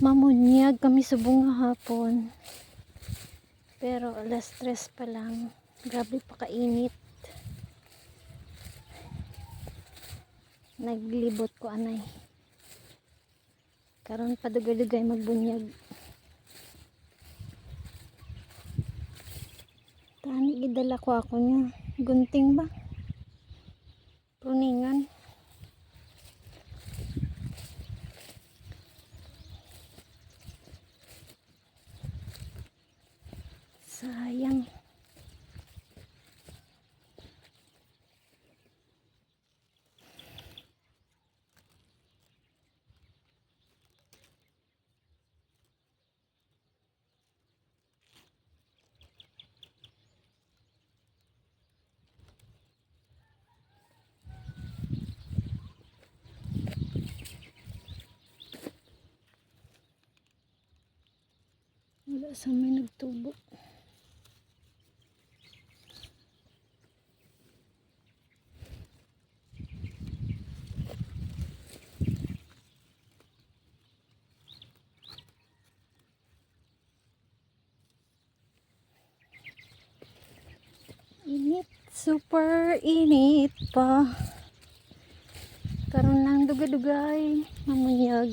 Mamunyag kami sa bunga hapon. Pero alas tres pa lang. Grabe pa kainit. Naglibot ko anay. Karon pa dugay-dugay magbunyag. Tani gidala ko ako niya. Gunting ba? Pruningan. Sayang. Wala sa may nagtubo. Init. Super init pa. Karoon lang dugay-dugay. Mamunyag.